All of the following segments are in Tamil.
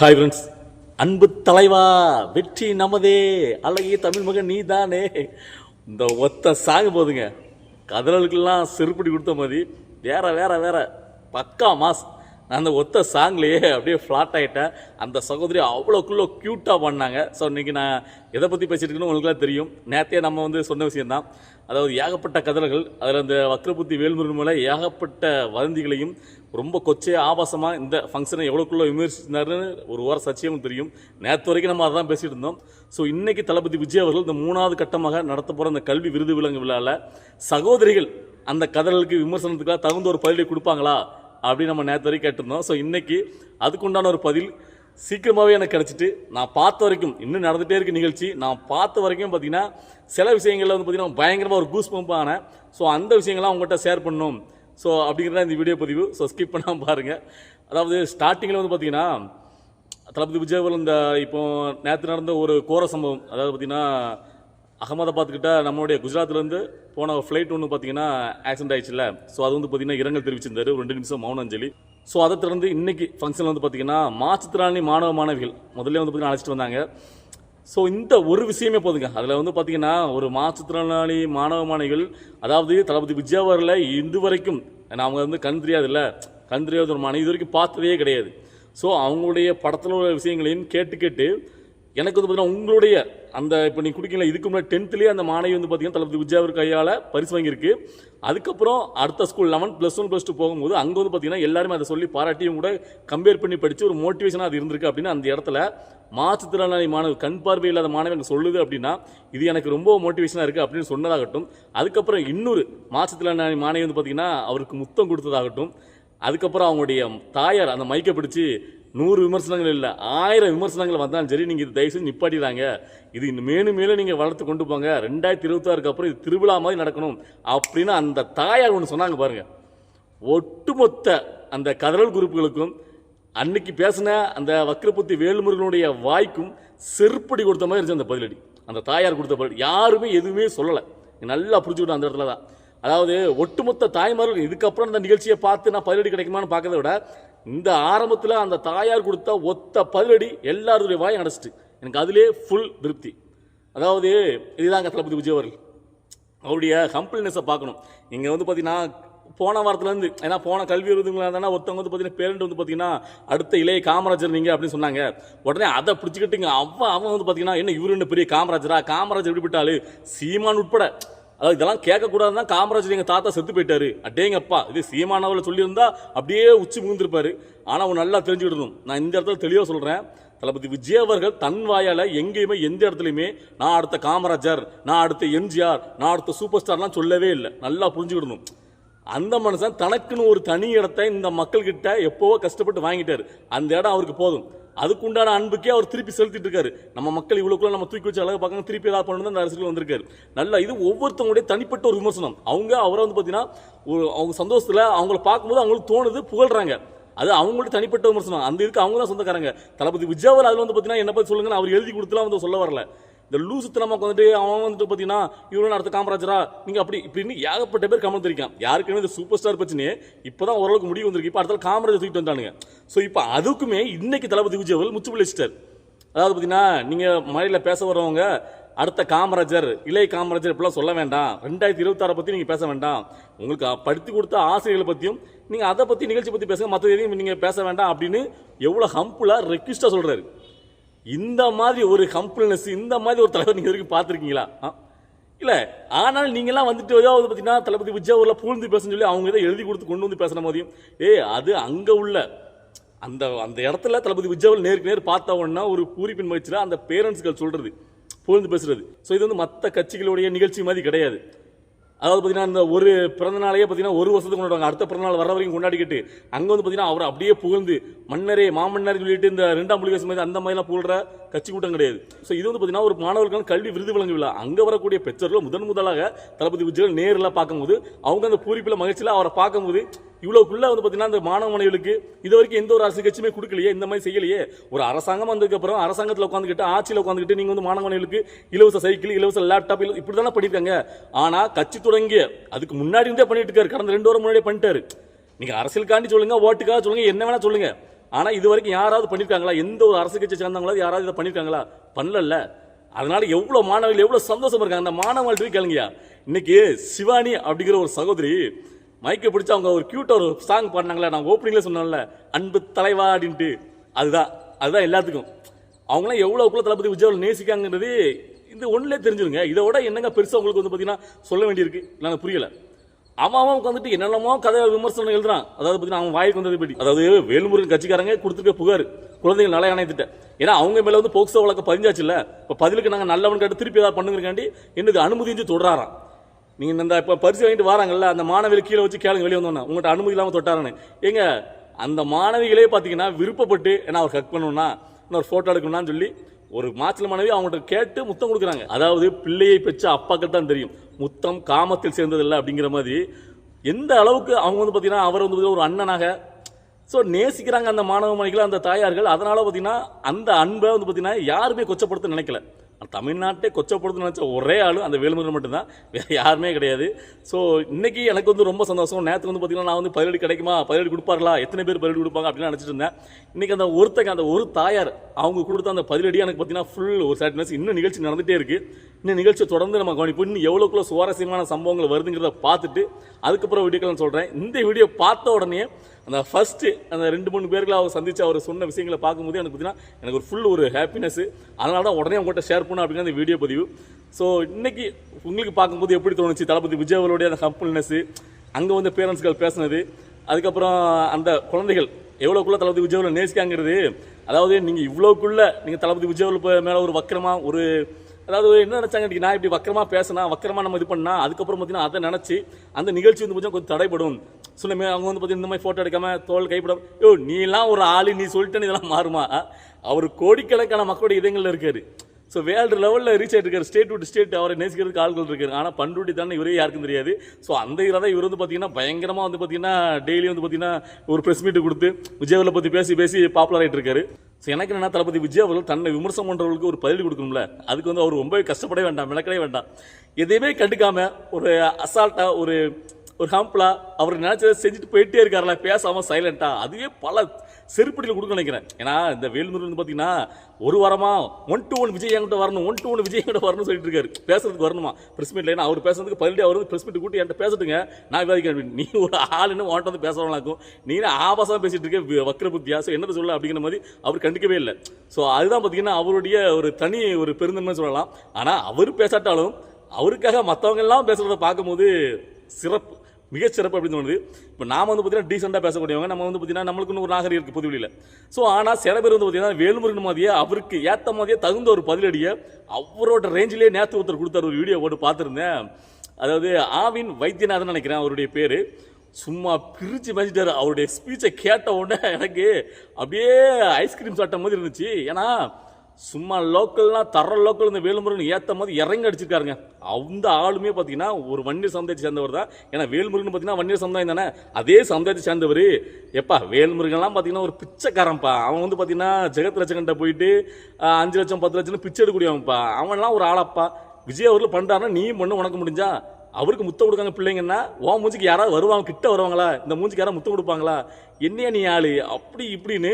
ஹாய் ஃப்ரெண்ட்ஸ் அன்பு தலைவா வெற்றி நமதே. அழகிய தமிழ் மகன் நீ தானே இந்த ஒத்த சாங்க போதுங்க. கதறலுக்கெல்லாம் செருப்படி கொடுத்த மாதிரி. வேற வேற வேற. பக்கா மாஸ். நான் அந்த ஒத்த சாங்லேயே அப்படியே ஃப்ளாட் ஆகிட்டேன் அந்த சகோதரி அவ்வளோக்குள்ள க்யூட்டாக பண்ணாங்க. ஸோ இன்றைக்கி நான் எதை பற்றி பேசிட்டுருக்கேன்னு உங்களுக்குலாம் தெரியும். நேற்றே நம்ம வந்து சொன்ன விஷயந்தான் அதாவது ஏகப்பட்ட கதறல்கள் அதில் அந்த வக்ரபுத்தி வேல்முருகன் மேலே ஏகப்பட்ட வதந்திகளையும் ரொம்ப கொச்சையாக ஆபாசமாக இந்த ஃபங்க்ஷனை எவ்வளோக்குள்ள விமர்சிச்சிருந்தாருன்னு ஒரு வார சச்சியமும் தெரியும். நேற்று வரைக்கும் நம்ம அதான் பேசிட்டு இருந்தோம். ஸோ இன்றைக்கி தளபதி விஜய் அவர்கள் இந்த மூணாவது கட்டமாக நடத்த போகிற அந்த கல்வி விருது விலங்கு விழாவில் சகோதரிகள் அந்த கதறலுக்கு விமர்சனத்துக்காக தகுந்த ஒரு பதிலை கொடுப்பாங்களா? அப்படின்னு நம்ம நேற்று வரைக்கும் கேட்டிருந்தோம். ஸோ இன்றைக்கி அதுக்குண்டான ஒரு பதில் சீக்கிரமாகவே எனக்கு கிடச்சிட்டு நான் பார்த்த வரைக்கும் இன்னும் நடந்துகிட்டே இருக்க நிகழ்ச்சி நான் பார்த்த வரைக்கும் பார்த்தீங்கன்னா சில விஷயங்களில் வந்து பார்த்தீங்கன்னா பயங்கரமாக ஒரு கூஸ் பம்பான ஸோ அந்த விஷயங்கள்லாம் உங்கள்கிட்ட ஷேர் பண்ணணும். ஸோ அப்படிங்கிறத இந்த வீடியோ பதிவு. ஸோ ஸ்கிப் பண்ணாமல் பாருங்கள் அதாவது ஸ்டார்டிங்கில் வந்து பார்த்திங்கன்னா தளபதி விஜயபுரம் இந்த இப்போ நேற்று நடந்த ஒரு கோர சம்பவம் அதாவது பார்த்தீங்கன்னா அகமதாபாத் கிட்ட நம்மளுடைய குஜராத்லேருந்து போன ஃப்ளைட் ஒன்று பார்த்தீங்கன்னா ஆக்சிடென்ட் ஆயிடுச்சுல ஸோ அது வந்து பார்த்தீங்கன்னா இரங்கல் தெரிவிச்சிருந்தாரு. ஒரு ரெண்டு நிமிஷம் மௌன அஞ்சலி. ஸோ அதை திறந்து இன்னைக்கு ஃபங்க்ஷன் வந்து பார்த்தீங்கன்னா மாற்றுத்திறனாளி மாணவ மாணவிகள் முதல்ல வந்து பார்த்தீங்கன்னா அழைச்சிட்டு வந்தாங்க. ஸோ இந்த ஒரு விஷயமே போதுங்க. அதில் வந்து பார்த்தீங்கன்னா ஒரு மாற்றுத்திறனாளி மாணவ மாணவிகள் அதாவது தளபதி விஜயாவரில் இது வரைக்கும் அவங்க வந்து கண் தெரியாதுல்ல கண் தெரியாத ஒரு மாணவி இது வரைக்கும் பார்த்ததே கிடையாது. ஸோ அவங்களுடைய படத்தில் உள்ள விஷயங்களையும் கேட்டு கேட்டு எனக்கு வந்து பார்த்தீங்கன்னா உங்களுடைய அந்த இப்போ நீ குடிக்கல இதுக்கு முன்னாடி டென்த்லேயே அந்த மாணவி வந்து பார்த்தீங்கன்னா தளபதி விஜய் கையால் பரிசு வாங்கியிருக்கு. அதுக்கப்புறம் அடுத்த school eleven plus one plus two போகும்போது அங்கே வந்து பார்த்தீங்கன்னா எல்லாருமே அதை சொல்லி பாராட்டியும் கூட கம்பேர் பண்ணி படித்து ஒரு மோட்டிவேஷனாக அது இருந்திருக்கு அப்படின்னு அந்த இடத்துல மாற்றுத்திறனாளி மாணவர் கண் பார்வை இல்லாத மாணவன் எனக்கு சொல்லுது அப்படின்னா இது எனக்கு ரொம்ப மோட்டிவேஷனாக இருக்குது அப்படின்னு சொன்னதாகட்டும். அதுக்கப்புறம் இன்னொரு மாற்றுத்திறனாளி மாணவி வந்து பார்த்தீங்கன்னா அவருக்கு முத்தம் கொடுத்ததாகட்டும். அதுக்கப்புறம் அவங்களுடைய தாயார் அந்த மைக்கை பிடிச்சி நூறு விமர்சனங்கள் இல்லை ஆயிரம் விமர்சனங்கள் வந்தாலும் சரி நீங்கள் இது தயவு செஞ்சு நிப்பாட்டிடுறாங்க இது இன்னும் மேலும் மேலும் நீங்கள் வளர்த்து கொண்டு போங்க. ரெண்டாயிரத்தி இருபத்தாறுக்கு அப்புறம் இது திருவிழா மாதிரி நடக்கணும் அப்படின்னு அந்த தாயார் ஒன்று சொன்னாங்க பாருங்க. ஒட்டுமொத்த அந்த கதறல் குறிப்புகளுக்கும் அன்னைக்கு பேசின அந்த வக்ரபுத்தி வேலுமுருகனுடைய வாய்க்கும் செருப்படி கொடுத்த மாதிரி இருந்துச்சு அந்த பதிலடி. அந்த தாயார் கொடுத்த பதிலடி. யாருமே எதுவுமே சொல்லலை. நல்லா புரிஞ்சுக்கிட்டோம் அந்த இடத்துல தான் அதாவது ஒட்டுமொத்த தாய்மார்கள் இதுக்கப்புறம் இந்த நிகழ்ச்சியை பார்த்து நான் பதிலடி கிடைக்குமான்னு பார்க்கறத விட இந்த ஆரம்பத்தில் அந்த தாயார் கொடுத்த ஒத்த பதிலடி எல்லாருடைய வாயும் அடைச்சிட்டு எனக்கு அதிலே ஃபுல் திருப்தி. அதாவது இதுதாங்க தளபதி விஜய் அவர்கள். அவருடைய ஹம்பிள்னஸை பார்க்கணும். இங்கே வந்து பார்த்தீங்கன்னா போன வாரத்துலேருந்து ஏன்னா போன கல்வி விருதுங்களா இருந்தால் ஒருத்தவங்க வந்து பார்த்தீங்கன்னா பேரண்ட் வந்து பார்த்தீங்கன்னா அடுத்த இளைய காமராஜர் நீங்கள் அப்படின்னு சொன்னாங்க. உடனே அதை பிடிச்சிக்கிட்டுங்க அவன் அவன் வந்து பார்த்தீங்கன்னா என்ன இவரு என்ன பெரிய காமராஜரா? காமராஜர் எப்படிப்பட்டாலு சீமான் உட்பட. அதாவது இதெல்லாம் கேட்கக்கூடாது தான் காமராஜர் எங்கள் தாத்தா செத்து போயிட்டாரு. அடேங்கப்பா இது சீமானவில் சொல்லியிருந்தா அப்படியே உச்சி முகுந்திருப்பாரு ஆனால் அவன் நல்லா தெரிஞ்சுக்கிடணும் நான் இந்த இடத்துல தெளிவாக சொல்கிறேன் தளபதி விஜய் அவர்கள் தன் வாயால் எங்கேயுமே எந்த இடத்துலையுமே நான் அடுத்த காமராஜர் நான் அடுத்த எம்ஜிஆர் நான் அடுத்த சூப்பர் ஸ்டார்லாம் சொல்லவே இல்லை. நல்லா புரிஞ்சுக்கிடணும். அந்த மனுஷன் தனக்குன்னு ஒரு தனி இடத்த இந்த மக்கள்கிட்ட எப்போவோ கஷ்டப்பட்டு வாங்கிட்டார். அந்த இடம் அவருக்கு போதும். அதுக்குண்டான அன்புக்கே அவர் திருப்பி செலுத்திட்டு இருக்காரு நம்ம மக்கள் இவ்வளோக்குள்ள நம்ம தூக்கி வச்சு அழகாக பார்க்கணும் திருப்பி ஏதாவது பண்ணணும் தான் அந்த அரசியல் வந்திருக்காரு. நல்லா இது ஒவ்வொருத்தவங்களுடைய தனிப்பட்ட ஒரு விமர்சனம். அவங்க அவரை வந்து பார்த்தீங்கன்னா ஒரு அவங்க சந்தோஷத்தில் அவங்கள பார்க்கும்போது அவங்களுக்கு தோணுது புகழ்றாங்க. அது அவங்களுடைய தனிப்பட்ட விமர்சனம். அந்த இதுக்கு அவங்க தான் சொந்தக்காரங்க. தளபதி விஜயவர் அதில் வந்து பார்த்தீங்கன்னா என்ன பற்றி சொல்லுங்கன்னு அவர் எழுதி கொடுத்துலாம் வந்து சொல்ல வரல. இந்த லூசுத்தனமாக வந்துட்டு அவன் வந்துட்டு பார்த்தீங்கன்னா இவரும் அடுத்த காமராஜரா நீங்கள் அப்படி இப்படின்னு ஏகப்பட்ட பேர் கமெண்ட் இருக்கான் யாருக்குமே இந்த சூப்பர் ஸ்டார் பிரச்சனையே இப்போ தான் ஓரளவுக்கு முடிவு வந்திருக்கு. இப்போ அடுத்த காமராஜர் தூக்கிட்டு வந்தானுங்க. ஸோ இப்போ அதுக்குமே இன்னைக்கு தளபதி விஜய் அவர்கள் முச்சு பிள்ளைச்சிட்டார் அதாவது பார்த்தீங்கன்னா நீங்கள் மழையில் பேச வரவங்க அடுத்த காமராஜர் இளைய காமராஜர் இப்படிலாம் சொல்ல வேண்டாம். ரெண்டாயிரத்தி இருபத்தாறை பற்றி நீங்கள் பேச வேண்டாம். உங்களுக்கு படுத்தி கொடுத்த ஆசிரியர்களை பற்றியும் நீங்கள் அதை பற்றி நிகழ்ச்சி பற்றி பேசுங்க. மற்ற எதையும் நீங்கள் பேச வேண்டாம் அப்படின்னு எவ்வளோ ஹம்புலாக ரெக்வஸ்ட்டாக சொல்கிறாரு இந்த மாதிரி ஒரு ஹம்பிள்னஸ் இந்த மாதிரி ஒரு தலைவர் நீங்கள் வரைக்கும் பார்த்துருக்கீங்களா? இல்லை ஆனால் நீங்களாம் வந்துட்டு ஏதாவது பார்த்தீங்கன்னா தளபதி விஜய் ஊரில் பூழ்ந்து பேசணும்னு சொல்லி அவங்க இதை எழுதி கொடுத்து கொண்டு வந்து பேசுகிற மாதிரியும் ஏ அது அங்கே உள்ள அந்த அந்த இடத்துல தளபதி விஜய் நேருக்கு நேர் பார்த்தவொன்னா ஒரு பூரிப்பின் மகிழ்ச்சியில் அந்த பேரண்ட்ஸ்கள் சொல்கிறது புகழ்ந்து பேசுறது. ஸோ இது வந்து மற்ற கட்சிகளுடைய நிகழ்ச்சி மாதிரி கிடையாது. அதாவது பார்த்தீங்கன்னா இந்த ஒரு பிறந்த நாளையே பார்த்தீங்கன்னா ஒரு வருஷத்துக்கு கொண்டாடுவாங்க. அடுத்த பிறந்த நாள் வர வரைக்கும் கொண்டாடிக்கிட்டு அங்கே வந்து பார்த்தீங்கன்னா அவர் அப்படியே புகழ்ந்து மன்னரே மாமன்னர் சொல்லிட்டு இந்த ரெண்டாம் புலிகேசன் மாதிரி அந்த மாதிரிலாம் புகழ்ற கட்சி கூட்டம் கிடையாது. ஸோ இது வந்து பார்த்தீங்கன்னா ஒரு மாணவர்களுக்கான கல்வி விருது வழங்கு விழா. அங்கே வரக்கூடிய பெற்றோர்கள் முதன் முதலாக தளபதி விஜய் நேரில் பார்க்கும்போது அவங்க அந்த பூரிப்பில் மகிழ்ச்சியில் அவரை பார்க்கும்போது இவ்வளோக்குள்ள வந்து பார்த்தீங்கன்னா அந்த மாணவ மாணவிகளுக்கு இது வரைக்கும் எந்த ஒரு அரசு கட்சியுமே கொடுக்கலையே இந்த மாதிரி செய்யலையே. ஒரு அரசாங்கம் வந்ததுக்கப்புறம் அரசாங்கத்தில் உட்காந்துக்கிட்டு ஆட்சியில் உட்காந்துக்கிட்டு நீங்கள் வந்து மாணவ மாணவிகளுக்கு இலவச சைக்கிள் இலவச லேப்டாப் இப்படி தானே பண்ணியிருக்காங்க. ஆனால் கட்சி தொடங்கிய அதுக்கு முன்னாடி இருந்தே பண்ணிட்டு இருக்காரு. கடந்த ரெண்டு வாரம் முன்னாடியே பண்ணிட்டாரு. நீங்கள் அரசியலுக்காண்டி சொல்லுங்க ஓட்டுக்காக சொல்லுங்கள் என்ன வேணால் சொல்லுங்கள் ஆனால் இது வரைக்கும் யாராவது பண்ணியிருக்காங்களா எந்த ஒரு அரசு கட்சி சேர்ந்தவங்களாவது யாராவது இதை பண்ணியிருக்காங்களா பண்ணல அதனால எவ்வளோ மாணவர்கள் எவ்வளோ சந்தோஷமா இருக்காங்க. அந்த மாணவர்கள் கேளுங்கயா இன்னைக்கு சிவானி அப்படிங்கிற ஒரு சகோதரி மைக்கை பிடிச்சி அவங்க ஒரு கியூட் ஒரு சாங் பாடினாங்களே நான் ஓப்பனிங்கில் சொன்னேன்ல அன்பு தலைவா அப்படின்ட்டு. அதுதான் அதுதான் எல்லாத்துக்கும். அவங்களாம் எவ்வளோ குள்ள தளபதி விஜய் நேசிக்காங்கிறது இந்த ஒன்றுலே தெரிஞ்சிருங்க. இதை விட என்னங்க பெருசாக உங்களுக்கு வந்து பார்த்தீங்கன்னா சொல்ல வேண்டியிருக்கு? இல்லை புரியல. அவன் அவன் உட்காந்துட்டு என்னென்னமோ கதை விமர்சனம் எழுதுறான். அதாவது பார்த்தீங்கன்னா அவன் வாய்க்கு வந்தது படி அதாவது வேலுமுருகன் கட்சிக்காரங்க கொடுத்துருக்க புகார். குழந்தைகள் நல்லா ஆணையத்திட்ட ஏன்னா அவங்க மேலே வந்து போக்சோ வழக்கு பதிஞ்சாச்சு இல்லை இப்போ பதிலுக்கு நாங்கள் நல்லவன் கேட்டு திருப்பி ஏதாவது பண்ணுங்கிறக்காண்டி எனக்கு அனுமதிஞ்சு தொடராறான் நீங்கள் இந்த இப்போ பரிசு வாங்கிட்டு வராங்கல்ல அந்த மாணவியில் கீழே வச்சு கேளுங்க வெளியே வந்தோன்னா. உங்கள்கிட்ட அனுமதி இல்லாமல் தொட்டாரானு. ஏங்க அந்த மாணவிகளே பார்த்தீங்கன்னா விருப்பப்பட்டு ஏன்னா அவர் ஹக் பண்ணணும்னா இன்னொரு ஃபோட்டோ எடுக்கணும்னு சொல்லி ஒரு மாச்சல மாணவி அவங்கள்ட்ட கேட்டு முத்தம் கொடுக்குறாங்க. அதாவது பிள்ளையை பெற்ற அப்பாக்கள் தான் தெரியும். முத்தம் காமத்தில் சேர்ந்ததில்லை அப்படிங்கிற மாதிரி எந்த அளவுக்கு அவங்க வந்து பார்த்தீங்கன்னா அவர் வந்து ஒரு அண்ணனாக ஸோ நேசிக்கிறாங்க அந்த மாணவ மணிகளை அந்த தாயார்கள். அதனால் பார்த்தீங்கன்னா அந்த அன்பை வந்து பார்த்தீங்கன்னா யாருமே கொச்சப்படுத்த நினைக்கல. தமிழ்நாட்டை கொச்சப்படுத்துன்னு நினச்ச ஒரே ஆள் அந்த வேலுமுருகன் மட்டும்தான். வேறு யாருமே கிடையாது. ஸோ இன்றைக்கி எனக்கு வந்து ரொம்ப சந்தோஷம். நேற்று வந்து பார்த்தீங்கன்னா நான் வந்து பதிலடி கிடைக்குமா? பதிலடி கொடுப்பார்களா? எத்தனை பேர் பதிலடி கொடுப்பாங்க அப்படின்னு நினச்சிட்டு இருந்தேன். இன்னைக்கு அந்த ஒருத்தங்க அந்த ஒரு தாயார் அவங்க கொடுத்த அந்த பதிலடி எனக்கு பார்த்தீங்கன்னா ஃபுல் ஒரு சாட்டினஸ் இன்னும் நிகழ்ச்சி நடந்துகிட்டே இருக்குது இன்னும் நிகழ்ச்சியை தொடர்ந்து நம்ம கவனிப்போம். இன்னும் எவ்வளோக்குள்ள சுவாரஸ்யமான சம்பவங்கள் வருதுங்கிறத பார்த்துட்டு அதுக்கப்புறம் வீடியோக்கள் நான் சொல்கிறேன் இந்த வீடியோ பார்த்த உடனே அந்த ஃபஸ்ட்டு அந்த ரெண்டு மூணு பேர்களை அவர் சந்தித்து அவர் சொன்ன விஷயங்களை பார்க்கும்போது எனக்கு பார்த்தீங்கன்னா எனக்கு ஒரு ஃபுல் ஒரு ஹாப்பினஸ் அதனால தான் உடனே உங்கள்கிட்ட ஷேர் பண்ண அப்படிங்கிற அந்த வீடியோ பதிவு. ஸோ இன்றைக்கி உங்களுக்கு பார்க்கும்போது எப்படி தோணுச்சு? தளபதி விஜய் அவருடைய அந்த ஹம்பிள்னஸ் அங்கே வந்து பேரண்ட்ஸ்கள் பேசுனது அதுக்கப்புறம் அந்த குழந்தைகள் எவ்வளோக்குள்ளே தளபதி விஜய் நேசிக்காங்கிறது அதாவது நீங்கள் இவ்வளோக்குள்ளே நீங்கள் தளபதி விஜய் மேலே ஒரு வக்கரமாக ஒரு அதாவது என்ன நினச்சாங்க நான் இப்படி வக்கரமாக பேசினா வக்கரமாக நம்ம இது பண்ணா அதுக்கப்புறம் பார்த்தீங்கன்னா அதை நினச்சி அந்த நிகழ்ச்சி வந்து கொஞ்சம் கொஞ்சம் தடைப்படும் சொல்லுமே அவங்க வந்து பார்த்தீங்கன்னா இந்த மாதிரி ஃபோட்டோ எடுக்காம தோல் கைப்பட யோ நீ எல்லாம் ஒரு ஆளு நீ சொல்லிட்டேன்னு இதெல்லாம் மாறுமா? அவர் கோடிக்கணக்கான மக்களுடைய இதயங்களில் இருக்காரு. ஸோ வேர்ல்டு லெவலில் ரீச் ஆகிட்டு இருக்காரு. ஸ்டேட் டு ஸ்டேட் அவரை நேசிக்கிறதுக்கு ஆள்கள் இருக்காரு ஆனால் பண்ருட்டி தானே இவரே யாருக்கும் தெரியாது. ஸோ அந்த இதில் தான் இவர் வந்து பார்த்தீங்கன்னா பயங்கரமாக வந்து பார்த்தீங்கன்னா டெய்லி வந்து பார்த்தீங்கன்னா ஒரு ப்ரெஸ் மீட்டு கொடுத்து விஜய் பற்றி பேசி பேசி பாப்புலர் ஆகிட்டு இருக்காரு. ஸோ எனக்கு என்ன தளபதி விஜய் அவர்கள் தன்னை விமர்சனம் பண்ணுறவங்களுக்கு ஒரு பதில் கொடுக்கணும்ல. அதுக்கு வந்து அவர் ரொம்பவே கஷ்டப்படவே வேண்டாம் விளக்கவே வேண்டாம். எதையுமே கண்டுக்காம ஒரு அசால்ட்டாக ஒரு ஒரு ஹாம்பிளா அவர் நினச்சதை செஞ்சுட்டு போயிட்டே இருக்காருல பேசாமல் சைலண்ட்டாக அதுவே பல செருப்படியில் கொடுக்க நினைக்கிறேன். ஏன்னா இந்த வேலுமுருகன் வந்து பார்த்தீங்கன்னா ஒரு வாரமா ஒன் டு ஒன் விஜய் என்கிட்ட வரணும் ஒன் டு ஒன் விஜய் என்கிட்ட வரணும்னு சொல்லிட்டு இருக்காரு. பேசுறதுக்கு வரணுமா? பிரஸ் மீட்ல ஏன்னா அவர் பேசுறதுக்கு பதிலே அவர் பிரஸ் மீட் கூட்டி என்கிட்ட பேசட்டுங்க. நான் விவாதிக்கிறேன் நீ ஒரு ஆளுன்னு உன்கிட்ட வந்து பேசுறவங்களாக்கும் நீ ஆபாசமா பேசிட்டு இருக்க? வக்ர புத்தியா? ஸோ என்னது சொல்ல அப்படிங்கிற மாதிரி அவர் கண்டுக்கவே இல்லை. ஸோ அதுதான் பார்த்தீங்கன்னா அவருடைய ஒரு தனி ஒரு பெருந்தன்மை சொல்லலாம். ஆனால் அவர் பேசாட்டாலும் அவருக்காக மற்றவங்கெல்லாம் பேசுகிறத பார்க்கும்போது சிறப்பு. மிகச்சிறப்பு அப்படின்னு தோணுது. இப்போ நாம வந்து பார்த்தீங்கன்னா டீசெண்டாக பேசக்கூடியவங்க நம்ம வந்து பார்த்தீங்கன்னா நம்மளுக்குன்னு ஒரு நாகரிகம் இருக்குது புதுவெளியில் ஸோ ஆனால் சில பேர் வந்து பார்த்தீங்கன்னா வேலுமுருகன் மாதிரியே அவருக்கு ஏற்ற மாதிரியே தகுந்த ஒரு பதிலடியை அவரோட ரேஞ்சிலே நேற்று ஒருத்தர் கொடுத்தார் ஒரு வீடியோ போட்டு பார்த்துருந்தேன். அதாவது ஆவின் வைத்தியநாதன் நினைக்கிறேன் அவருடைய பேர். சும்மா பிரித்து மேய்ச்சிட்டாரு அவருடைய ஸ்பீச்சை கேட்ட உடனே எனக்கு அப்படியே ஐஸ்கிரீம் சாப்பிட்ட மாதிரி இருந்துச்சு. ஏன்னா சும்மா லோக்கல்லாம் தர லோக்கல் இந்த வேலுமுருகன் ஏற்ற மாதிரி இறங்கி அடிச்சிருக்காருங்க. அந்த ஆளுமே பார்த்தீங்கன்னா ஒரு வன்னியர் சமுதாயத்தை சேர்ந்தவர் தான். ஏன்னா வேல்முருகன் பார்த்தீங்கன்னா வன்னியர் சமுதாயம் தானே? அதே சமுதாயத்தை சேர்ந்தவர். எப்பா வேல்முருகன்லாம் பார்த்தீங்கன்னா ஒரு பிச்சைக்காரன்ப்பா. அவன் வந்து பார்த்தீங்கன்னா ஜெகத் லட்சகன்ட்ட போயிட்டு அஞ்சு லட்சம் பத்து லட்சம்னு பிச்சை எடுக்கக்கூடியவன்ப்பா. அவன்லாம் ஒரு ஆளப்பா. விஜய் அவர்கள் பண்ணுறாருன்னா நீயும் பண்ண உனக்கு முடிஞ்சா? அவருக்கு முத்தம் கொடுக்காங்க பிள்ளைங்கன்னா ஓ மூஞ்சிக்கு யாராவது வருவாங்க கிட்ட வருவாங்களா? இந்த மூஞ்சிக்கு யாராவது முத்தம் கொடுப்பாங்களா? என்னையா நீ ஆளு? அப்படி இப்படின்னு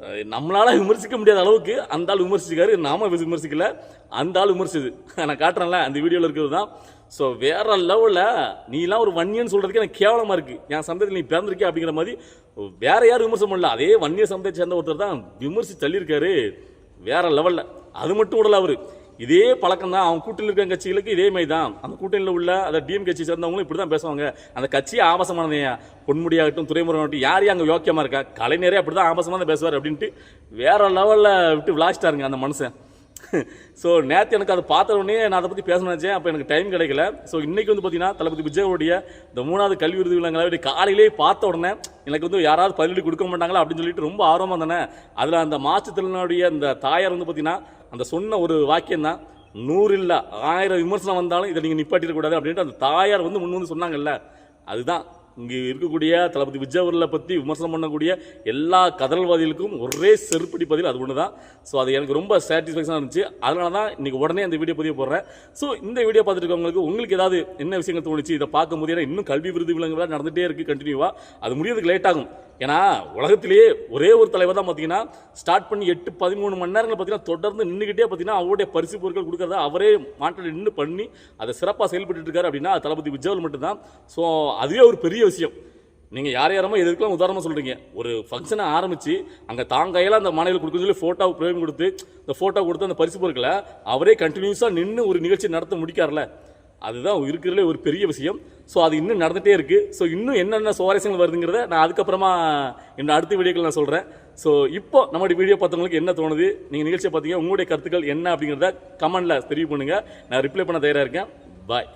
நம்மளால விமர்சிக்க முடியாத அளவுக்கு அந்த ஆள் விமர்சிச்சிக்காரு. நாம விமர்சிக்கல. அந்த ஆள் விமர்சிது. நான் காட்டுறேன்ல அந்த வீடியோவில் இருக்கிறது தான். ஸோ வேற லெவலில் நீலாம் ஒரு வன்னியன்னு சொல்கிறதுக்கு எனக்கு கேவலமாக இருக்கு. என் சந்தத்தில் நீ பிறந்திருக்கே அப்படிங்கிற மாதிரி வேற யாரும் விமர்சனம் பண்ணல. அதே வன்னிய சமுதாயத்தை சேர்ந்த ஒருத்தர் தான் விமர்சி தள்ளியிருக்காரு. வேற லெவலில் அது மட்டும் விடல அவர். இதே பழக்கம் தான் அவங்க கூட்டணியில் இருக்கிற கட்சிகளுக்கு இதே மாதிரி தான் அந்த கூட்டணியில் உள்ள அந்த டிஎம் கட்சி சேர்ந்தவங்களும் இப்படி தான் பேசுவாங்க. அந்த கட்சியே ஆபாசமானதையா பொன்முடியாகட்டும் துறைமுருகன் யார் அங்கே யோக்கியமாக இருக்கா? கலைஞரே அப்படி தான் ஆபாசமாக தான் பேசுவார் அப்படின்ட்டு வேற லெவலில் விட்டு விளாச்சிட்டாருங்க அந்த மனுஷன். ஸோ நேற்று எனக்கு அதை பார்த்த உடனே நான் அதை பற்றி பேசணும் நினச்சேன். அப்போ எனக்கு டைம் கிடைக்கல. ஸோ இன்றைக்கி வந்து பார்த்தீங்கன்னா தளபதி விஜயோடைய இந்த மூணாவது கல்வி விருது விழாங்களை காலையிலே பார்த்த உடனே எனக்கு வந்து யாராவது பதிலடி கொடுக்க மாட்டாங்களா அப்படின்னு சொல்லிட்டு ரொம்ப ஆர்வமாக தானே அதில் அந்த மாற்றுத்திறனுடைய அந்த தாயார் வந்து பார்த்தீங்கன்னா அந்த சொன்ன ஒரு வாக்கியம் தான் நூறு இல்லை ஆயிரம் விமர்சனம் வந்தாலும் இதை நீங்கள் நிப்பாட்டிடக்கூடாது அப்படின்ட்டு அந்த தாயார் வந்து முன் வந்து சொன்னாங்கல்ல. அதுதான் இங்கே இருக்கக்கூடிய தளபதி விஜய் அவர்களை பற்றி விமர்சனம் பண்ணக்கூடிய எல்லா கதல்வாதிகளுக்கும் ஒரே செருப்படி பதில் அது ஒன்று தான் ஸோ அது எனக்கு ரொம்ப சாட்டிஸ்ஃபேக்ஷனாக இருந்துச்சு. அதனால தான் இன்றைக்கி உடனே அந்த வீடியோ பதிவு போடுறேன். ஸோ இந்த வீடியோ பார்த்துருக்கவங்களுக்கு உங்களுக்கு ஏதாவது என்ன விஷயங்கள் தோணுச்சு இதை பார்க்கும்போது ஏன்னா இன்னும் கல்வி விருது விலங்குலாம் நடந்துகிட்டே இருக்குது கண்டினியூவாக அது முடியறதுக்கு லேட் ஆகும். ஏன்னா உலகத்திலேயே ஒரே ஒரு தலைவர் தான் பார்த்தீங்கன்னா ஸ்டார்ட் பண்ணி எட்டு பதிமூணு மணி நேரங்கள் பார்த்தீங்கன்னா தொடர்ந்து நின்றுக்கிட்டே பார்த்தீங்கன்னா அவருடைய பரிசு பொருட்கள் கொடுக்கறத அவரே மாற்றம் நின்று பண்ணி அதை சிறப்பாக செயல்பட்டு இருக்காரு அப்படின்னா தளபதி விஜயவல் மட்டும்தான். ஸோ அதுவே ஒரு பெரிய விஷயம். நீங்கள் யார் யாரமோ எதுக்கெல்லாம் உதாரணமாக சொல்கிறீங்க ஒரு ஃபங்க்ஷனை ஆரம்பித்து அங்கே தாங்கையில் அந்த மாணவிகள் கொடுக்க சொல்லி ஃபோட்டோ பிரேம் கொடுத்து இந்த ஃபோட்டோ கொடுத்து அந்த பரிசு பொருட்களை அவரே கண்டினியூஸாக நின்று ஒரு நிகழ்ச்சி நடத்த முடிக்கார்ல அதுதான் இருக்கிறதுல ஒரு பெரிய விஷயம். ஸோ அது இன்னும் நடந்துகிட்டே இருக்குது ஸோ இன்னும் என்னென்ன சுவாரஸ்யங்கள் வருதுங்கிறத நான் அதுக்கப்புறமா என்னோட அடுத்த வீடியோக்கள் நான் சொல்கிறேன் ஸோ இப்போ நம்மளுடைய வீடியோ பார்த்தவங்களுக்கு என்ன தோணுது? நீங்கள் நிகழ்ச்சியை பார்த்தீங்க. உங்களுடைய கருத்துக்கள் என்ன அப்படிங்கிறத கமெண்டில் தெரிவு பண்ணுங்கள் நான் ரிப்ளை பண்ண தயாராக இருக்கேன். பாய்